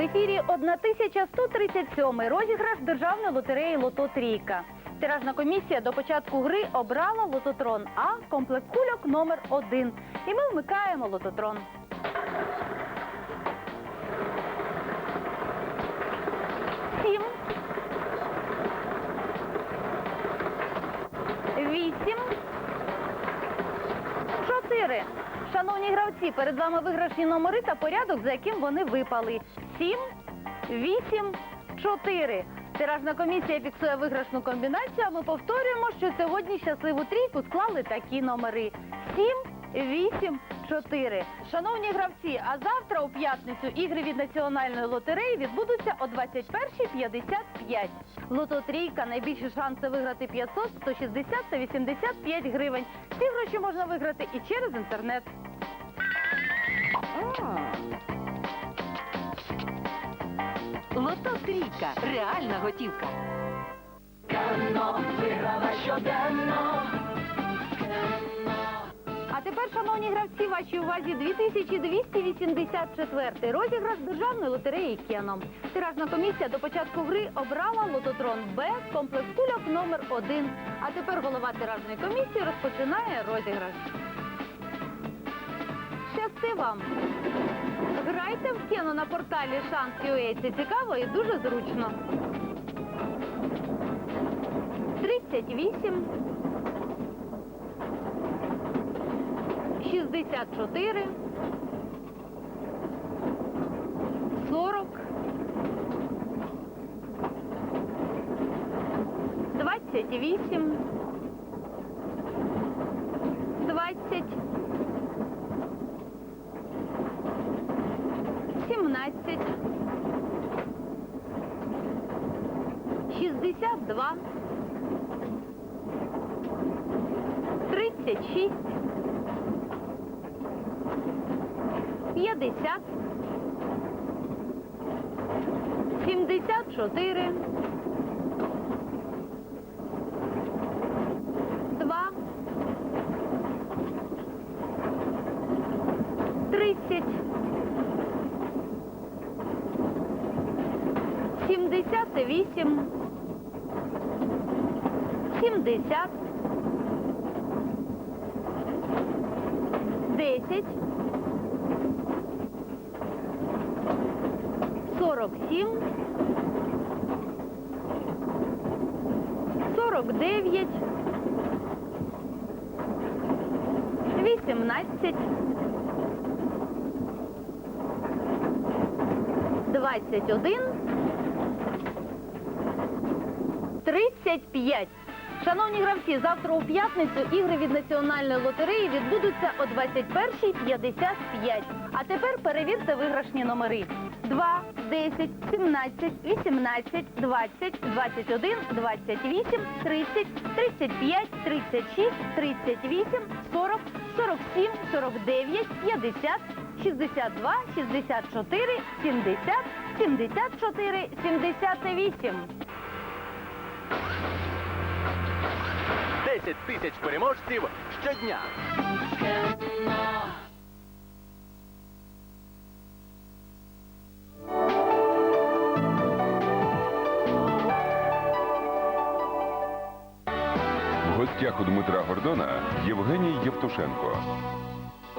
ефірі 1137 розіграш державної лотереї Лото Трійка. Тиражна комісія до початку гри обрала лототрон А, комплект кульок номер 1. І ми вмикаємо лототрон. Сім. Вісім. Чотири. Шановні гравці, перед вами виграшні номери та порядок, за яким вони випали. Сім, вісім, чотири. Тиражна комісія фіксує виграшну комбінацію, а ми повторюємо, що сьогодні щасливу трійку склали такі номери. Сім, вісім, чотири. Шановні гравці, а завтра у п'ятницю ігри від національної лотереї відбудуться о 21.55. Лото трійка найбільші шанси виграти 500, 160 та 85 гривень. Ці гроші можна виграти і через інтернет. Лото. Реальна готівка. А тепер, шановні гравці, вашій увазі 2284 розіграш державної лотереї Кеном. Тиражна комісія до початку гри обрала лототрон Б комплект кульок номер 1. А тепер голова тиражної комісії розпочинає розіграш. Щасти вам! Грайте в Кено на порталі Шанс.ua. Це цікаво і дуже зручно. 38 64 40 28 20 17 62 36 50 74 2 30 78 70 10 47 49 18 21 35. Шановні гравці, завтра у п'ятницю ігри від національної лотереї відбудуться о 21.55. А тепер перевірте виграшні номери. 2, 10, 17, 18, 20, 21, 28, 30, 35, 36, 38, 40, 47, 49, 50, 62, 64, 70, 74, 78. 10 тисяч переможців щодня. В гостях у Дмитра Гордона Євгеній Євтушенко.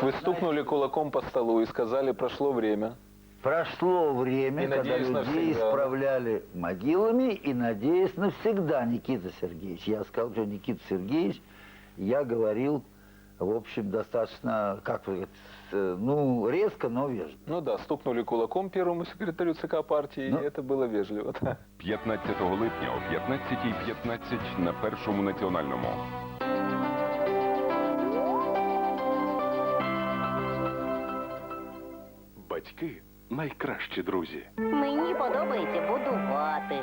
Вы стукнули кулаком по столу и сказали, прошло время. Прошло время, И когда людей навсегда. исправляли могилами, и надеюсь навсегда, Никита Сергеевич. Я сказал, что Никита Сергеевич, я говорил, в общем, достаточно, как вы, ну, резко, но вежливо. Ну да, стукнули кулаком первому секретарю ЦК партии, Ну. и это было вежливо. да. 15 липня о 15.15 на першому національному. Батьки найкращі друзі. Мені подобається будувати.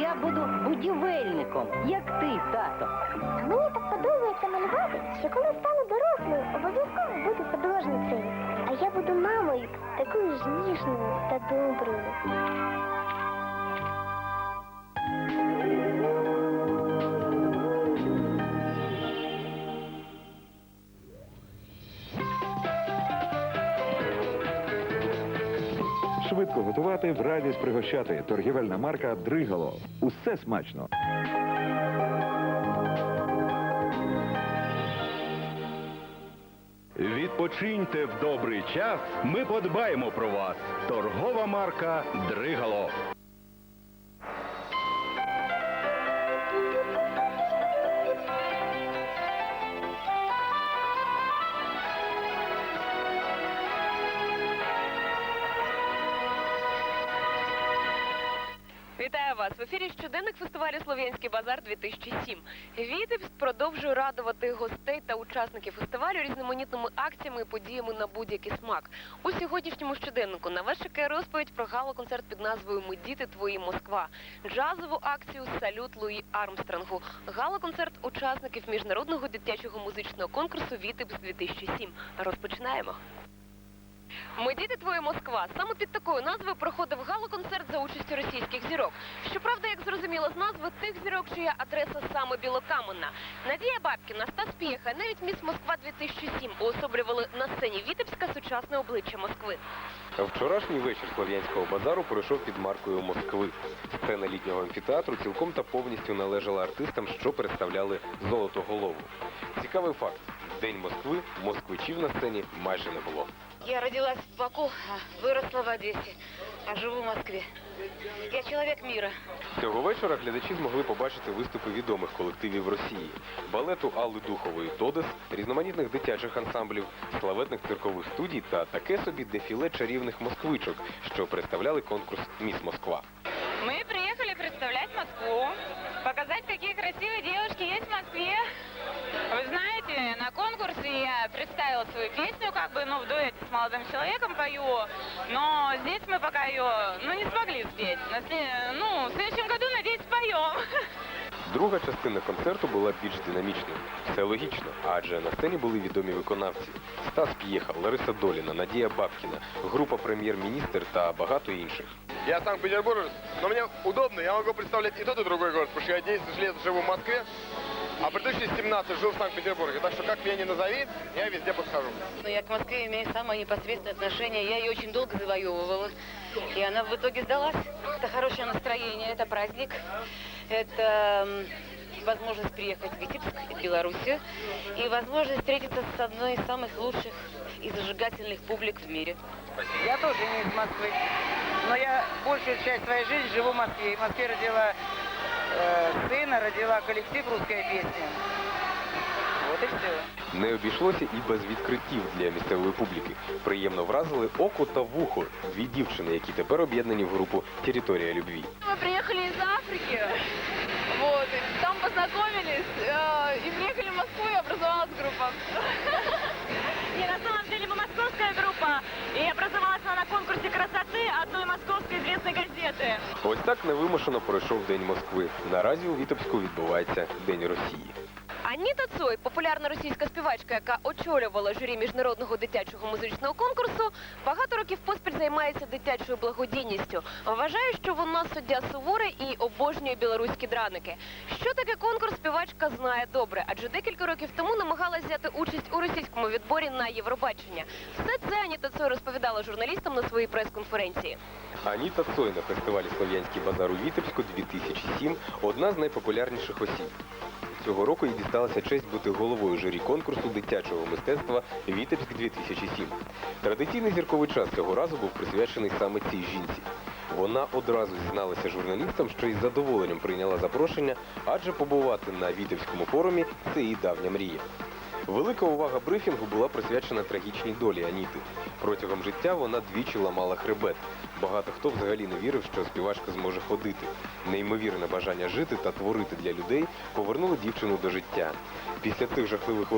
Я буду будівельником, як ти, тато. А мені так подобається малювати, що коли стану дорослою, обов'язково буду художницею. А я буду мамою, такою ж ніжною та доброю. Швидко готувати, в радість пригощати. Торгівельна марка Дригало. Усе смачно. Відпочиньте в добрий час. Ми подбаємо про вас. Торгова марка Дригало. Вітаю вас в ефірі щоденник фестивалю Слов'янський базар 2007. Вітебськ продовжує радувати гостей та учасників фестивалю різноманітними акціями і подіями на будь-який смак. У сьогоднішньому щоденнику на вас чекає розповідь про гала-концерт під назвою Ми діти твої Москва, джазову акцію Салют Луї Армстронгу, гала-концерт учасників міжнародного дитячого музичного конкурсу Вітебськ 2007. Розпочинаємо. Ми діти твоя Москва. Саме під такою назвою проходив гала-концерт за участю російських зірок. Щоправда, як зрозуміло з назви, тих зірок, чия адреса саме білокаменна. Надія Бабкіна, Стас П'єха, навіть міс Москва 2007 уособлювали на сцені Вітебська сучасне обличчя Москви. Вчорашній вечір Слов'янського базару пройшов під маркою Москви. Сцена літнього амфітеатру цілком та повністю належала артистам, що представляли Золотоголову. Цікавий факт. В День Москви москвичів на сцені майже не було. Я родилась в Баку, виросла в Одесі, а живу в Москві. Я чоловік міра. Цього вечора глядачі змогли побачити виступи відомих колективів Росії, балету Алли Духової Тодес, різноманітних дитячих ансамблів, славетних циркових студій та таке собі дефіле чарівних москвичок, що представляли конкурс Міс Москва. Мы приехали представлять Москву, показать, какие красивые девушки знаете, на конкурсе я представила свою песню, как бы, ну, в дуэте с молодым человеком пою, но здесь мы пока ее, ну, не смогли спеть. На сле- ну, в следующем году, надеюсь, споем. Друга частина концерту була більш динамічною. Все логічно, адже на сцені були відомі виконавці: Стас П'єха, Лариса Доліна, Надія Бабкіна, група прем'єр-міністр та багато інших. Я Санкт-Петербуржец, но мне удобно, я могу представлять и тот, и другой город, потому что я 10 лет живу в Москве, а предыдущие 17 жил в Санкт-Петербурге, так что как меня не назови, я везде подхожу. Но я к Москве имею самое непосредственное отношение. Я ее очень долго завоевывала. И она в итоге сдалась. Это хорошее настроение, это праздник. Это возможность приехать в Витебск из Беларуси. И возможность встретиться с одной из самых лучших и зажигательных публик в мире. Я тоже не из Москвы, но я большую часть своей жизни живу в Москве. В Москве родила сына, родила коллектив «Русская песня». Вот и все. Не обійшлося і без відкриттів для місцевої публіки. Приємно вразили око та вухо дві дівчини, які тепер об'єднані в групу Територія любві. Мы приехали из Африки. Вот, там познакомились и приехали в Москву и образовалась группа. Не, на самом деле она красоти одної московської звісної газети. Ось так невимушено пройшов День Москви. Наразі у Вітебську відбувається День Росії. Аніта Цой, популярна російська співачка, яка очолювала журі міжнародного дитячого музичного конкурсу, багато років поспіль займається дитячою благодійністю. Вважає, що вона суддя суворе і обожнює білоруські драники. Що таке конкурс, співачка знає добре, адже декілька років тому намагалась взяти участь у російському відборі на Євробачення. Все це Аніта Цой розповідала журналістам на своїй прес-конференції. Аніта Цой на фестивалі Слов'янський базар у Вітебську 2007 одна з найпопулярніших осіб. Цього року їй дісталася честь бути головою журі конкурсу дитячого мистецтва Вітебськ 2007. Традиційний зірковий час цього разу був присвячений саме цій жінці. Вона одразу зізналася журналістам, що із задоволенням прийняла запрошення, адже побувати на Вітебському форумі це її давня мрія. Велика увага брифінгу була присвячена трагічній долі Аніти. Протягом життя вона двічі ламала хребет. Багато хто взагалі не вірив, що співачка зможе ходити. Неймовірне бажання жити та творити для людей повернуло дівчину до життя. Після тих жахливих